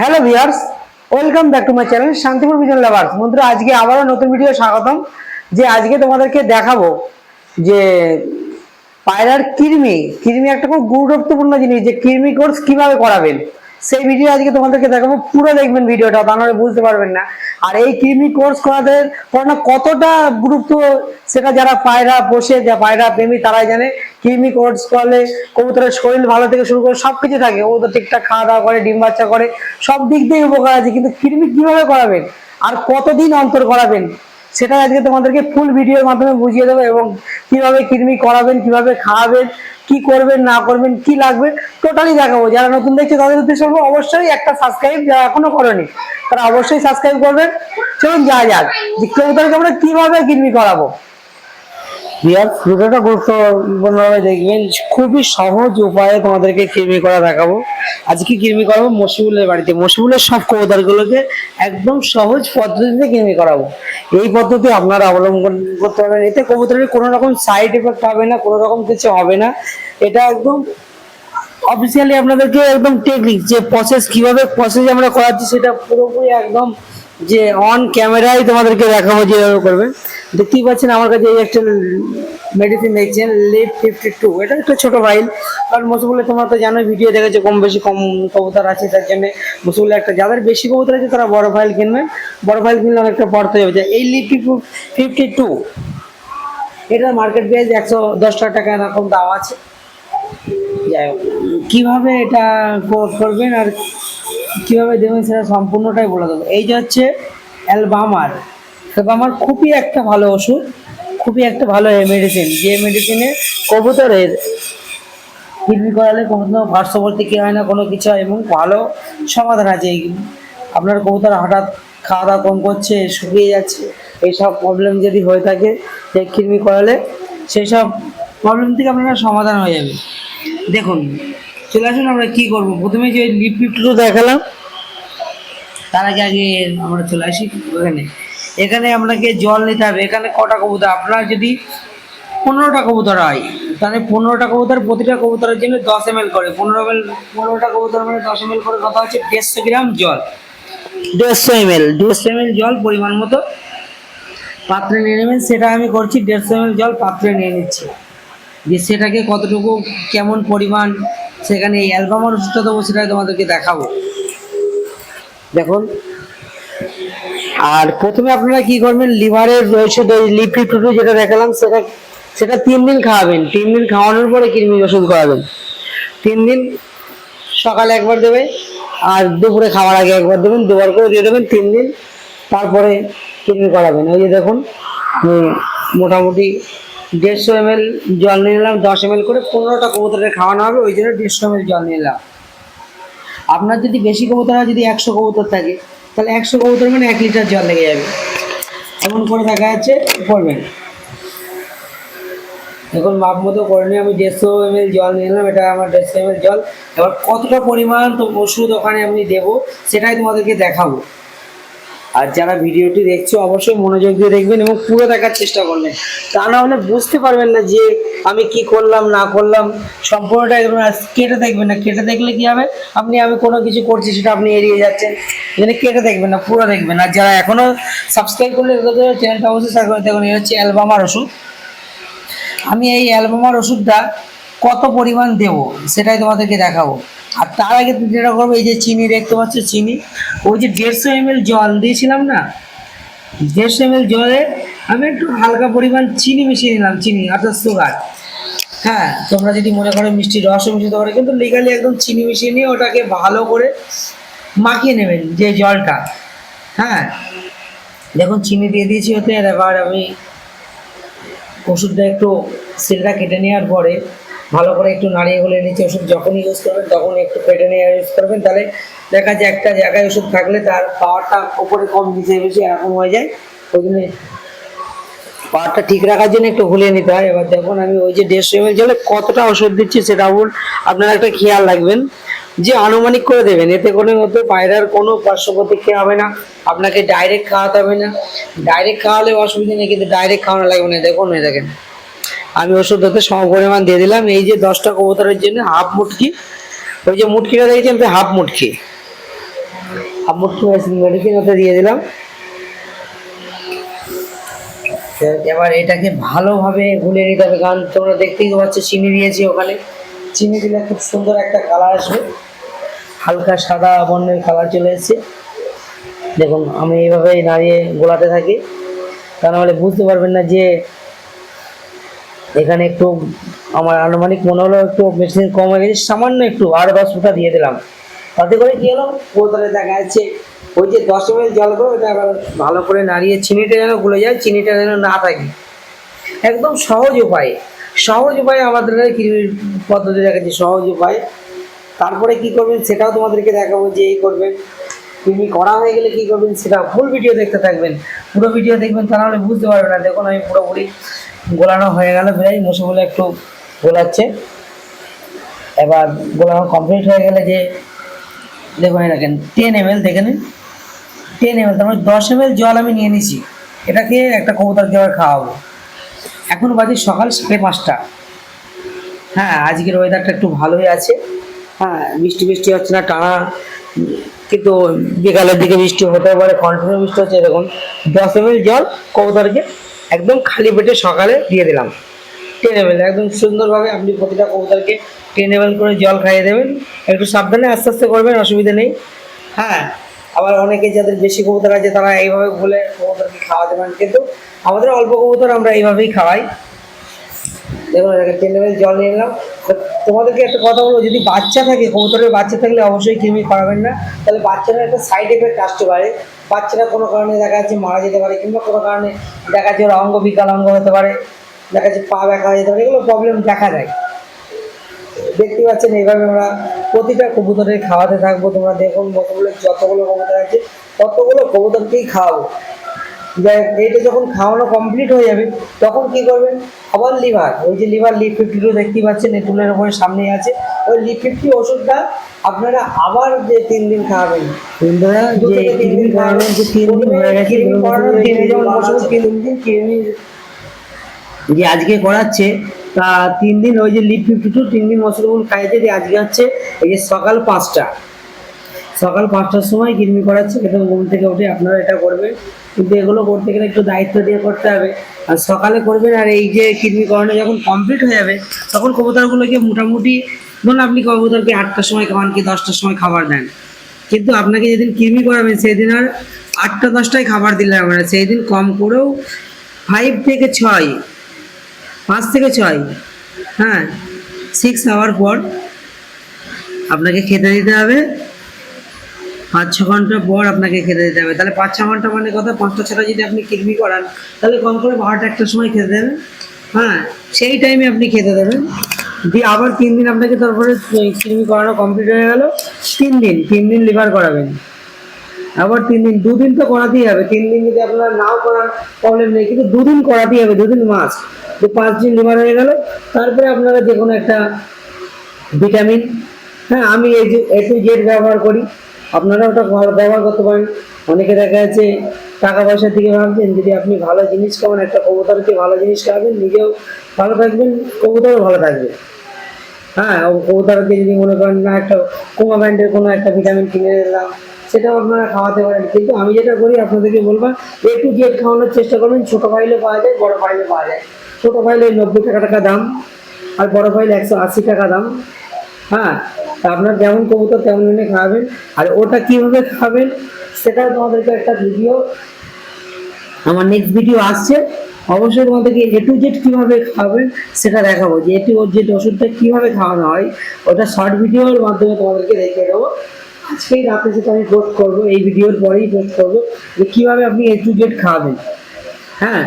Hello viewers welcome back to my channel Shantipur vision lovers বন্ধুরা, আজকে আবারও নতুন ভিডিও স্বাগতম, যে আজকে তোমাদেরকে দেখাবো যে পায়রার কৃমি কৃমি একটা খুব গুরুত্বপূর্ণ জিনিস, যে কৃমি কোর্স কীভাবে করাবেন। সেই ভিডিও আজকে তোমাদেরকে দেখাবো। পুরো দেখবেন ভিডিওটা তা বুঝতে পারবেন না। আর এই কৃমি কোর্স করাতে করানো কতটা গুরুত্ব, সেটা যারা পায়রা বসে যা পায়রা প্রেমী, তারাই জানে। কৃমি কোর্স করলে কবুতরের শরীর ভালো থেকে শুরু করে সবকিছু থাকে। ও তো ঠিকঠাক খাওয়া দাওয়া করে, ডিম বাচ্চা করে, সব দিক দিয়ে উপকার আছে। কিন্তু কৃমি কীভাবে করাবেন? আর কতদিন অন্তর করাবেন? সেটা আজকে তোমাদেরকে ফুল ভিডিওর মাধ্যমে বুঝিয়ে দেবো এবং কীভাবে কৃমি করাবেন, কীভাবে খাওয়াবেন, কি করবেন, না করবেন, কি লাগবে টোটালি দেখাবো। যারা নতুন দেখছে, তাদের উদ্দেশ্য বলব, অবশ্যই একটা সাবস্ক্রাইব যারা এখনও করেনি, তারা অবশ্যই সাবস্ক্রাইব করবেন। চলুন যা যাক যে কবুতরকে আমরা কীভাবে কৃমি করাবো। বিয়ার ভিডিওটা গুরুত্বপূর্ণভাবে দেখবেন। খুবই সহজ উপায়ে তোমাদেরকে কৃমি করা দেখাবো। আজকে কৃমি করাবো মশিবুলের বাড়িতে। মশিবুলের সব কবুতরগুলোকে একদম সহজ পদ্ধতিতে কৃমি করাবো। এই পদ্ধতি আপনারা অবলম্বন করতে পারবেন। এতে কবুতরের কোনো রকম সাইড এফেক্ট হবে না, কোনো রকম কিছু হবে না। এটা একদম অফিসিয়ালি আপনাদেরকে একদম টেকনিক যে প্রসেস কীভাবে প্রসেস আমরা করাচ্ছি সেটা পুরোপুরি একদম যে অন ক্যামেরায় তোমাদেরকে দেখাবো যেভাবে করবে। দেখতেই পাচ্ছেন আমার কাছে এই একটা মেডিসিন দেখছেন লিপ ফিফটি টু এটা একটা ছোট ফাইল কারণ মসুবুলে তোমরা তো জানো ভিডিও দেখেছ কম বেশি কম কবুতর আছে তার জন্য মসুবুলে একটা যাদের বেশি কবুতর আছে তারা বড় ফাইল কিনবেন বড় ফাইল কিনলে অনেকটা পড়তে যাবে। এই লিপ ফিফটি টু এটার মার্কেট প্রাইস একশো দশ টাকা এরকম দাম আছে। যাই হোক, কীভাবে এটা করবেন আর কীভাবে দেবেন সেটা সম্পূর্ণটাই বলে দেবো। এই যে হচ্ছে অ্যালবামার অ্যালবামার খুবই একটা ভালো ওষুধ, খুবই একটা ভালো মেডিসিন যে মেডিসিনে কবুতরের কৃমি করালে কোনো পার্শ্ববর্তী কি হয় না, কোনো কিছু হয়, এবং ভালো সমাধান আছে। আপনার কবুতর হঠাৎ খাওয়া দাওয়া কম করছে, শুকিয়ে যাচ্ছে, এইসব প্রবলেম যদি হয়ে থাকে, যে কৃমি করালে সেই সব প্রবলেম থেকে আপনার সমাধান হয়ে যাবে। দেখুন, চলে আসুন আমরা কী করব? প্রথমে যে লিপ লিপটু দেখালাম, তার আগে আগে আমরা চলে আসি এখানে এখানে আপনাকে জল নিতে হবে। এখানে কটা কবুতর? আপনার যদি পনেরোটা কবুতর হয় তাহলে পনেরোটা কবুতর প্রতিটা কবুতরের জন্য দশ এম করে। পনেরো এম পনেরোটা কবুতর মানে দশ এম করে কথা হচ্ছে দেড়শো গ্রাম জল। দেড়শো এম এল দেড়শো এম জল পরিমাণ মতো পাত্রে নিয়ে নেবেন। সেটা আমি করছি দেড়শো এম জল পাত্রে নিয়ে নিচ্ছি। যে সেটাকে কতটুকু কেমন পরিমাণ সেখানে এই অ্যালবামের ওষুধটা দেবো সেটাই তোমাদেরকে দেখাবো। দেখুন। আর প্রথমে আপনারা কি করবেন লিভারের ওই লিপি টুটু যেটা দেখালাম, সেটা সেটা তিন দিন খাওয়াবেন। তিন দিন খাওয়ানোর পরে কৃমির ওষুধ খাওয়াবেন। তিন দিন সকালে একবার দেবে আর দুপুরে খাওয়ার আগে একবার দেবেন, দুবার করে দিয়ে দেবেন তিন দিন, তারপরে কৃমি করাবেন। ওই যে দেখুন মোটামুটি দেড়শো এম এল জল নিয়ে নিলাম, দশ এম এল করে পনেরোটা কবুতরের খাওয়ানো হবে, ওই জন্য দেড়শো এম এল জল নিলাম। আপনার যদি বেশি কবুতর হয়, যদি একশো কবুতর থাকে তাহলে একশো কবুতর মানে এক লিটার জল লেগে যাবে। এমন করে দেখা যাচ্ছে করবেন এখন মাপ মতো করে নিয়ে আমি দেড়শো এম জল নিলাম এটা আমার দেড়শো এম জল। এবার কতটা পরিমাণ তো ওষুধ ওখানে আমি দেবো, সেটাই তোমাদেরকে দেখাবো। আর যারা ভিডিওটি দেখছ, অবশ্যই মনোযোগ দিয়ে দেখবেন এবং পুরো দেখার চেষ্টা করবেন। তা না হলে বুঝতে পারবেন না যে আমি কি করলাম, না করলাম। সম্পূর্ণটা একদম কেটে দেখবেন না। কেটে দেখলে কি হবে? আপনি, আমি কোনো কিছু করছি সেটা আপনি এড়িয়ে যাচ্ছেন। এখানে কেটে দেখবেন না, পুরো দেখবেন। আর যারা এখনও সাবস্ক্রাইব করলে চ্যানেলটা অবশ্যই সাবস্ক্রাইব করে দেখুন। এই হচ্ছে অ্যালবামার ওষুধ। আমি এই অ্যালবামার ওষুধটা কত পরিমাণ দেব, সেটাই তোমাদেরকে দেখাবো। আর তার আগে যেটা করব, এই যে চিনি দেখতে পাচ্ছ, চিনি। ওই যে দেড়শো এম জল দিয়েছিলাম না? দেড়শো এম জলে আমি একটু হালকা পরিমাণ চিনি মিশিয়ে নিলাম, চিনি অর্থাৎ সুগার। হ্যাঁ তোমরা যদি মনে করো মিষ্টি রসও মিশিয়ে পারো কিন্তু লিগালি একদম চিনি মিশিয়ে নিয়ে ওটাকে ভালো করে মাখিয়ে নেবেন যে জলটা। হ্যাঁ দেখুন, চিনি দিয়ে দিয়েছি ওতে, আর এবার আমি ওষুধটা একটু সেলটা কেটে নেওয়ার পরে ভালো করে একটু নাড়িয়ে গলে নিচে ওষুধ যখন ইউজ করবেন তখন একটু পেটে নিয়ে ইউজ করবেন। তাহলে দেখা যায় একটা জায়গায় ওষুধ থাকলে তার পাওয়ারটা ওপরে কম, নিচে বেশি এরকম হয়ে যায়। ওই জন্য পাওয়ারটা ঠিক রাখার জন্য একটু ঘুলিয়ে নিতে হয়। এবার দেখুন আমি ওই যে দেড়শো এমএল জলে কতটা ওষুধ দিচ্ছি সেটা আপনারা একটা খেয়াল রাখবেন, যে আনুমানিক করে দেবেন। এতে করে হতে পায়রার কোনো পার্শ্ব প্রতিক্রিয়া হবে না। আপনাকে ডাইরেক্ট খাওয়াতে হবে না। ডাইরেক্ট খাওয়ালে অসুবিধা নেই, কিন্তু ডাইরেক্ট খাওয়ানো লাগবে না। দেখুন দেখেন। আমি ওষুধ সম পরিমাণ দিয়ে দিলাম। এই যে দশটা কবুতরের জন্য হাফ মুটকি, ওই যে মুটকিটা দেখেছেন হাফ মুটকি। আমুট্টু মেডিসিন ওতে দিয়ে দিলাম। তো এবার এটাকে ভালোভাবে গুলে নিতে হবে, কারণ তোমরা দেখতেই তো পাচ্ছ, চিনি দিয়েছি ওখানে। চিনি দিলে খুব সুন্দর একটা কালার আসবে। হালকা সাদা বর্ণের কালার চলে এসেছে। দেখুন, আমি এইভাবে নাড়িয়ে গোলাতে থাকি। তা নাহলে বুঝতে পারবেন না যে এখানে একটু আমার আনুমানিক মনে হলো একটু মেশিন কম হয়ে গেছে, সামান্য একটু আর দশ ফুটা দিয়ে দিলাম। তাতে করে কি হলো? বোতলে দেখা যাচ্ছে ওই যে দশ এম জল করে ওটা আবার ভালো করে নাড়িয়ে চিনিটা যেন গুলে যায়, চিনিটা যেন না থাকে। একদম সহজ উপায়। সহজ উপায় আমাদের কৃমির পদ্ধতি দেখাচ্ছি সহজ উপায়। তারপরে কি করবেন সেটাও তোমাদেরকে দেখাবো যে এই করবেন। কৃমি করা হয়ে গেলে কি করবেন সেটা ফুল ভিডিও দেখতে থাকবেন। পুরো ভিডিও দেখবেন তা নাহলে বুঝতে পারবেন না। দেখুন আমি পুরোপুরি গোলানো হয়ে গেল বেরাই মশাগুলো একটু গোলাচ্ছে। এবার গোলানো কমপ্লিট হয়ে গেলে যে, দেখুন দেখেন টেন এম এল দেখে নিন। টেন এম এল তার মানে দশ এম এল জল আমি নিয়ে নিছি এটাকে একটা কবুতরকে আবার খাওয়াবো। এখন বাজে সকাল সাড়ে পাঁচটা। হ্যাঁ আজকের ওয়েদারটা একটু ভালোই আছে। হ্যাঁ বৃষ্টি বৃষ্টি হচ্ছে না, টানা, কিন্তু বিকালের দিকে বৃষ্টি হতে পারে কন্টিনিউ বৃষ্টি হচ্ছে, দেখুন। দশ এম জল কবুতরকে একদম খালি পেটে সকালে দিয়ে দিলাম। টেন এম একদম সুন্দরভাবে আপনি প্রতিটা কবুতরকে টেন এম করে জল খাইয়ে দেবেন। একটু সাবধানে আস্তে আস্তে করবেন, অসুবিধা নেই। হ্যাঁ আবার অনেকে যাদের বেশি কবুতর আছে, তারা এইভাবে বলে কবুতরকে খাওয়াতে পারেন। কিন্তু আমাদের অল্প কবুতর আমরা এইভাবেই খাওয়াই। দেখুন, এটাকে টেন এম জল নিয়ে নিলাম। তো তোমাদেরকে একটা কথা বলব, যদি বাচ্চা থাকে, কবুতরের বাচ্চা থাকলে অবশ্যই কৃমি করাবেন না। তাহলে বাচ্চারা একটা সাইড এফেক্ট আসতে পারে। বাচ্চারা কোনো কারণে দেখা যাচ্ছে মারা যেতে পারে কিংবা কোনো কারণে দেখা যাচ্ছে ওর অঙ্গ বিকলাঙ্গ হতে পারে, দেখা যাচ্ছে পা ব্যাখা যেতে পারে, এগুলো প্রবলেম দেখা যায় দেখতে পাচ্ছেন এইভাবে আমরা প্রতিটা কবুতরের খাওয়াতে থাকব, তোমরা দেখুন কতগুলো যতগুলো কবুতর আছে ততগুলো কবুতরকেই খাওয়াবো। এইটা যখন খাওয়ানো কমপ্লিট হয়ে যাবে তখন কি করবেন? আবার লিভার ওই যে লিভার লিপ ফিফটি টু দেখতেই পাচ্ছেন এই টুলের উপরে সামনেই আছে। ওই লিপ ফিফটি ওষুধটা আপনারা আবার যে তিন দিন খাওয়াবেন। যে তিন দিন খাওয়াবেন। যে তিন দিন হয়ে গেছে যেমন তিন দিন যে আজকে করাচ্ছে তা তিন দিন ওই যে লিপ ফিফটি টু তিন দিন মশলাগুলো খাইয়েছে যে আজকে হচ্ছে এই যে সকাল পাঁচটা সকাল পাঁচটার সময় কৃমি করাচ্ছে একদম ঘুম থেকে উঠে আপনারা এটা করবেন। কিন্তু এগুলো করতে গেলে একটু দায়িত্ব দিয়ে করতে হবে। আর সকালে করবেন, আর এই যে কৃমি করানো যখন কমপ্লিট হয়ে যাবে, তখন কবুতরগুলোকে মোটামুটি, ধরুন আপনি কবুতরকে আটটার সময় খাওয়ান কি দশটার সময় খাবার দেন। কিন্তু আপনাকে যেদিন কৃমি করাবেন সেই দিন আর আটটা, দশটায় খাবার দিলে না। সেই দিন কম করেও ফাইভ থেকে ছয়, পাঁচ থেকে ছয় হ্যাঁ সিক্স আওয়ার পর আপনাকে খেতে দিতে হবে। পাঁচ ছ ঘণ্টা পর আপনাকে খেতে দিতে হবে। তাহলে পাঁচ ছ ঘণ্টা মানে কথা? পাঁচটা, ছটা যদি আপনি কৃমি করান, তাহলে কম করে বারোটা একটার সময় খেতে দেবেন। হ্যাঁ সেই টাইমে আপনি খেতে দেবেন। দিয়ে আবার তিন দিন আপনাকে তারপরে কৃমি করানো কমপ্লিট হয়ে গেল। তিন দিন তিন দিন লিভার করাবেন। আবার তিন দিন, দুদিন তো করাতেই হবে। তিন দিন যদি আপনার নাও করার প্রবলেম নেই। কিন্তু দুদিন করাতেই হবে, দুদিন মাস তো পাঁচ দিন লিভার হয়ে গেল, তারপরে আপনারা যে কোনো একটা ভিটামিন হ্যাঁ আমি এই যে এ টু জেড ব্যবহার করি। আপনারা ওটা ব্যবহার- ব্যবহার করতে পারেন। অনেকে দেখা যাচ্ছে টাকা পয়সার দিকে ভাবছেন, যদি আপনি ভালো জিনিস খাবেন, একটা কবুতরকে ভালো জিনিস খাবেন, নিজেও ভালো থাকবেন, কবুতরও ভালো থাকবে। হ্যাঁ কবুতরকে যদি মনে করেন না, একটা কোমা ব্যান্ডের কোনো একটা ভিটামিন কিনে দিলাম, সেটাও আপনারা খাওয়াতে পারেন। কিন্তু আমি যেটা করি, আপনাদেরকে বলব, এ টু জেড খাওয়ানোর চেষ্টা করবেন, ছোটো ফাইলে পাওয়া যায়, বড় ফাইলে পাওয়া যায়। ছোটো ফাইলে নব্বই টাকা টাকা দাম, আর বড় ফাইলে একশো আশি টাকা দাম। হ্যাঁ আপনার যেমন কবুতর তেমন এনে খাওয়াবেন। আর ওটা কীভাবে খাবেন সেটাও তোমাদেরকে একটা ভিডিও আমার নেক্সট ভিডিও আসছে। অবশ্যই তোমাদেরকে এ টু জেড কীভাবে খাবেন সেটা দেখাবো। যে এ টু জেড ওষুধটা কীভাবে খাওয়ানো হয়, ওটা শর্ট ভিডিওর মাধ্যমে তোমাদেরকে দেখিয়ে দেবো। আজকেই রাতে সেটা আমি পোস্ট করব, এই ভিডিওর পরেই পোস্ট করব, যে কীভাবে আপনি এ টু জেড খাওয়াবেন। হ্যাঁ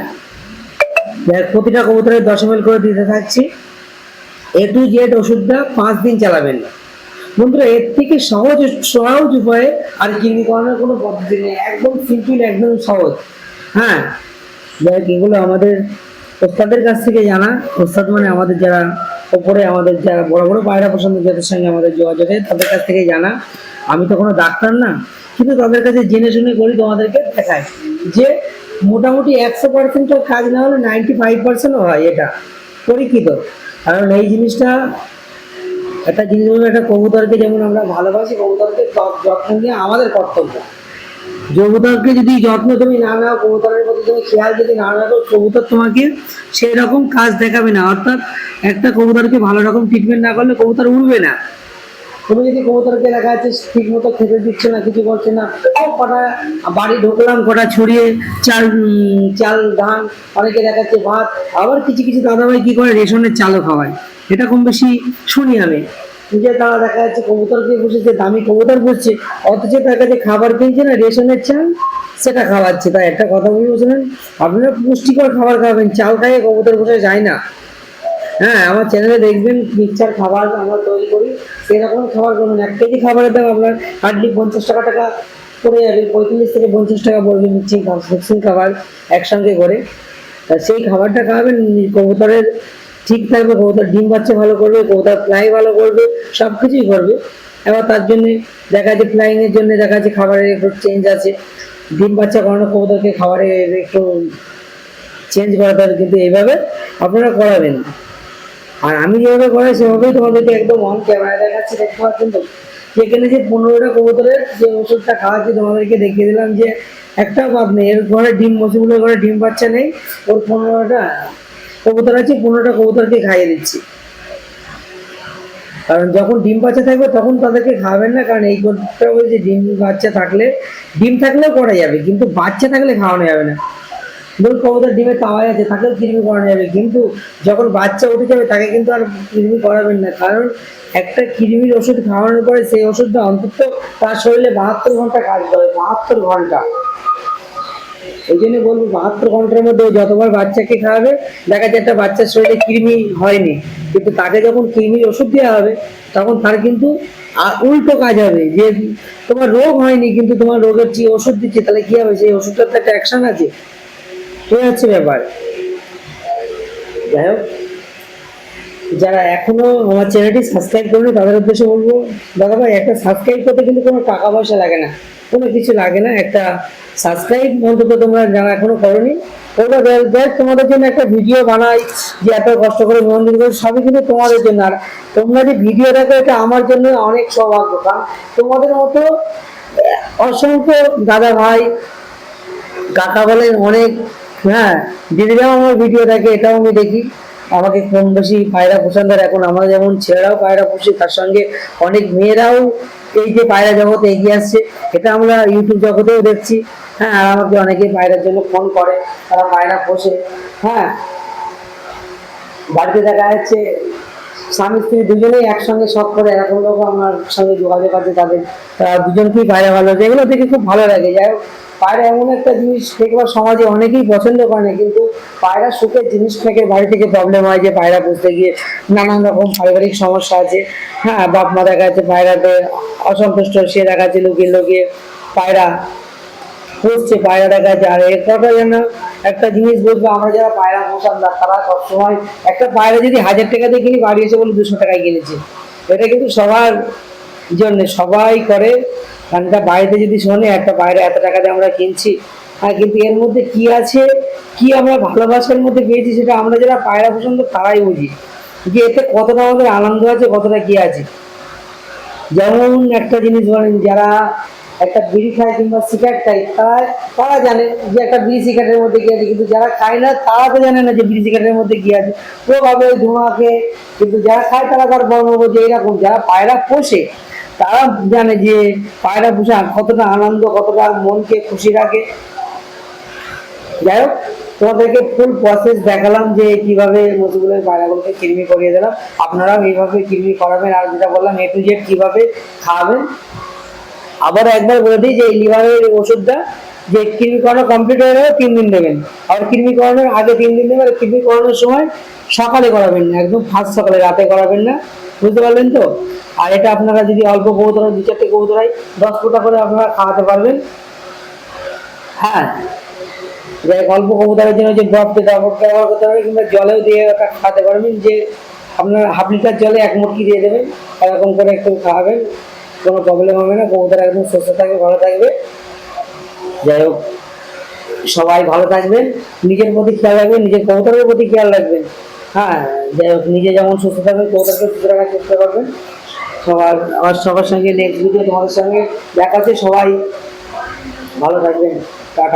প্রতিটা কবুতরের দশ এম করে দিতে থাকছি। এ টু জেড ওষুধটা পাঁচ দিন চালাবেন না। বন্ধুরা, এর থেকে সহজ সহজ উপায়ে আর কিডনি করানোর কোনো পদ্ধতি নেই। একদম সিম্পল একদম সহজ। হ্যাঁ যাই এগুলো আমাদের ওস্তাদের কাছ থেকে জানা। ওস্তাদ মানে আমাদের যারা ওপরে, আমাদের যারা বড় বড় পায়রা পছন্দ যাদের সঙ্গে আমাদের যোগাযোগ, তাদের কাছ থেকে জানা। আমি তো কোনো ডাক্তার না, কিন্তু তাদের কাছে জেনে শুনে করি, তোমাদেরকে দেখায় যে মোটামুটি একশো পার্সেন্টের কাজ না হলে নাইনটি ফাইভ পার্সেন্টও হয় এটা, পরীক্ষিত। কারণ এই জিনিসটা একটা জিনিস একটা কবুতরকে যেমন আমরা ভালোবাসি, কবুতরকে যত্ন নিয়ে আমাদের কর্তব্য। কবুতরকে যদি যত্ন তুমি না নাও, কবুতরের প্রতি তুমি খেয়াল যদি না রাখো, কবুতর তোমাকে সেই রকম কাজ দেখাবে না। অর্থাৎ একটা কবুতরকে ভালো রকম ট্রিটমেন্ট না করলে কবুতর উড়বে না। তুমি যদি কবুতরকে দেখা যাচ্ছে ঠিক মতো খেতে দিচ্ছে না, কিছু করছে না কটা বাড়ি ঢুকলাম কটা ছড়িয়ে, চাল চাল, ধান, অনেকে দেখাচ্ছে ভাত, আবার কিছু কিছু দাদাভাই কি করে রেশনের চালও খাওয়ায়। এটা কম বেশি শুনি আমি। যে তারা দেখা যাচ্ছে কবুতরকে বসেছে দামি কবুতর বসছে অথচ তার কাছে খাবার কিনছে না, রেশনের চাল, সেটা খাওয়াচ্ছে। তাই একটা কথা বলি বুঝলেন আপনারা পুষ্টিকর খাবার খাবেন, চাল খাইয়ে কবুতর বসে যায় না। হ্যাঁ আমার চ্যানেলে দেখবেন মিক্সচার খাবার আমরা তৈরি করি, সেরকম খাবার করবেন এক কেজি খাবারের দাম আপনার হার্ডলি পঞ্চাশ টাকা টাকা পড়ে যাবে, পঁয়ত্রিশ থেকে পঞ্চাশ টাকা পড়বে মিক্সিং মিক্সিং খাবার একসঙ্গে করে। সেই খাবারটা খাওয়াবেন, কবুতরের ঠিক থাকবে, কবুতর ডিম বাচ্চা ভালো করবে, কবুতর ফ্লাই ভালো করবে সব কিছুই করবে। এবার তার জন্যে দেখা যাচ্ছে ফ্লাইংয়ের জন্য দেখা যাচ্ছে খাবারের একটু চেঞ্জ আছে। ডিম বাচ্চা করানো কবুতরকে খাবারের একটু চেঞ্জ করা দরকার কিন্তু এইভাবে আপনারা করাবেন আর আমি যেভাবে করাই, সেভাবেই তোমাদেরকে একদম অন ক্যামেরা দেখাচ্ছি। দেখতে পাচ্ছেন তো? যেখানে যে পনেরোটা কবুতরের যে ওষুধটা খাওয়াচ্ছি, তোমাদেরকে দেখিয়ে দিলাম যে একটাও বাদ নেই। এর ঘরে ডিম, মসুগুলোর ঘরে ডিম বাচ্চা নেই। ওর পনেরোটা কবুতর আছে, পনেরোটা কবুতরকে খাইয়ে দিচ্ছি। কারণ যখন ডিম বাচ্চা থাকবে, তখন তাদেরকে খাওয়াবেন না। কারণ এই করতে হবে যে ডিম বাচ্চা থাকলে, ডিম থাকলেও করা যাবে, কিন্তু বাচ্চা থাকলে খাওয়ানো যাবে না। ধরুন কবুতর ডিমে তাওয়াই আছে তাকেও কৃমি করানো যাবে। কিন্তু যখন বাচ্চা উঠে যাবে, তাকে কিন্তু আর কৃমি করাবেন না। কারণ একটা কৃমির ওষুধ খাওয়ানোর পরে সেই ওষুধটা অন্তত তার শরীরে বাহাত্তর ঘণ্টা কাজ করে, বাহাত্তর ঘণ্টা। ওই জন্য বলব, বাহাত্তর ঘণ্টার মধ্যে যতবার বাচ্চাকে খাওয়াবে, দেখা যায় একটা বাচ্চার শরীরে কৃমি হয়নি। কিন্তু তাকে যখন কৃমির ওষুধ দেওয়া হবে, তখন তার কিন্তু উল্টো কাজ হবে। যে তোমার রোগ হয়নি, কিন্তু তোমার রোগের যে ওষুধ দিচ্ছে, তাহলে কি হবে? সেই ওষুধটার তো একটা অ্যাকশন আছে। এই হচ্ছে ব্যাপার যাই হোক, যারা এখনও আমার চ্যানেলটি সাবস্ক্রাইব করেনি, তাদের উদ্দেশ্যে বলব দাদা ভাই একটা সাবস্ক্রাইব করতে কিন্তু কোনো টাকা পয়সা লাগে না। কোনো কিছু লাগে না, একটা সাবস্ক্রাইব অন্তত তোমরা যারা এখনও করনি ওটা দেখ তোমাদের জন্য একটা ভিডিও বানাই, যে এত কষ্ট করে মন্দির করে সবই কিন্তু তোমাদের জন্য। আর তোমরা যে ভিডিও দেখো, এটা আমার জন্য অনেক সৌভাগ্য, কারণ তোমাদের মতো অসংখ্য দাদা ভাই কাকা বলেন অনেক হ্যাঁ দিদিরাও আমার ভিডিও দেখে, এটাও আমি দেখি। আমাকে কম বেশি পায়রা পছন্দের এখন আমরা যেমন ছেলেরাও পায়রা পুষি, তার সঙ্গে অনেক মেয়েরাও এই যে পায়রা জগতে এগিয়ে আসছে। এটা আমরা ইউটিউব জগতেও দেখছি। হ্যাঁ আর আমাকে অনেকে পায়রার জন্য ফোন করে, তারা পায়রা পোষে। হ্যাঁ বাড়িতে দেখা যাচ্ছে, স্বামী স্ত্রী দুজনেই একসঙ্গে শখ করে এরকম লোক আমার সঙ্গে যোগাযোগ আছে তাদের। দুজনকেই পায়রা ভালো এগুলো দেখে খুব ভালো লাগে। যাই হোক পায়রা এমন একটা জিনিস দেখবার সমাজে অনেকেই পছন্দ করে না, কিন্তু পায়রা সুখের জিনিস থেকে বাড়ি থেকে প্রবলেম হয় যে পায়রা পুষতে গিয়ে নানান রকম পারিবারিক সমস্যা আছে। হ্যাঁ বাপ মা দেখা যাচ্ছে পায়রাতে অসন্তুষ্ট, সে দেখা যাচ্ছে লুকিয়ে লুকিয়ে পায়রা পুষছে, পায়রা দেখা যাচ্ছে। আর এর কথা যেন একটা জিনিস বলব আমরা যারা পায়রা পোষান না, তারা সবসময় একটা পায়রা যদি হাজার টাকা দিয়ে কিনি বাড়ি এসে বলে দুশো টাকায় কিনেছে, এটা কিন্তু সবার জন্য সবাই করে। কারণ বাইরে যদি শোনে একটা বাইরে এত টাকা দিয়ে আমরা কিনছি। আর কিন্তু এর মধ্যে কি আছে, কি আমরা ভালোবাসার মধ্যে পেয়েছি সেটা আমরা যারা পায়রা পছন্দ তারাই বুঝি। যে এতে কতটা আমাদের আনন্দ আছে, কতটা কি আছে। যেমন একটা জিনিস বলেন, যারা একটা বিড়ি খায় কিংবা সিগারেট খায়, তারা তারা জানে যে একটা বিড়ি সিগারেটের মধ্যে কি আছে, কিন্তু যারা খায় না, তারা তো জানে না যে বিড়ি সিগারেটের মধ্যে কি আছে। ও ভাবে ধোঁয়াকে কিন্তু যারা খায় তারা তার বর্ণ যে এরকম, যারা পায়রা পোষে তারা জানে যে পায়রা পোষা কতটা আনন্দ, কতটা মনকে খুশি রাখে। যাই হোক তোমাদেরকে ফুল প্রসেস দেখালাম যে কীভাবে মধুগুলোর পায়রাগুলোকে কৃমি করিয়ে দিলাম। আপনারাও এইভাবে কৃমি করাবেন। আর যেটা বললাম এ টু জেড কীভাবে খাওয়াবেন। আবার একবার বলে দিই যে এই লিভারের ওষুধটা যে কৃমি করানো কমপ্লিট হয়ে গেলে তিন দিন দেবেন। কৃমি করানোর আগে তিন দিন দেবেন। করানোর সময় সকালে করাবেন না, একদম ফার্স্ট সকালে, রাতে করাবেন না। বুঝতে পারলেন তো? আর এটা আপনারা যদি অল্প কবুতর, দু চারটে কবুতর হয়, দশ ফুটা করে আপনারা খাওয়াতে পারবেন। হ্যাঁ। যে গল্প কবুতরের জন্য যে যেটা বরফ ব্যবহার করতে পারবেন কিংবা জলেও দিয়ে ওটা খাওয়াতে পারবেন। যে আপনার হাফ লিটার জলে এক মুটকি দিয়ে দেবেন, এরকম করে একটু খাওয়াবেন, কোনো প্রবলেম হবে না, কবুতর একদম সুস্থ থাকবে, ভালো থাকবে। যাই হোক, সবাই ভালো থাকবেন, নিজের প্রতি খেয়াল রাখবেন, নিজের কবুতরের প্রতি খেয়াল রাখবেন। হ্যাঁ নিজে যেমন সুস্থ থাকবেন তোমাদেরকে সুস্থ রাখার চেষ্টা করবেন। সবার, আমার সবার সঙ্গে নেক্সট ভিডিও তোমাদের সঙ্গে দেখাচ্ছে। সবাই ভালো থাকবেন। টাটা।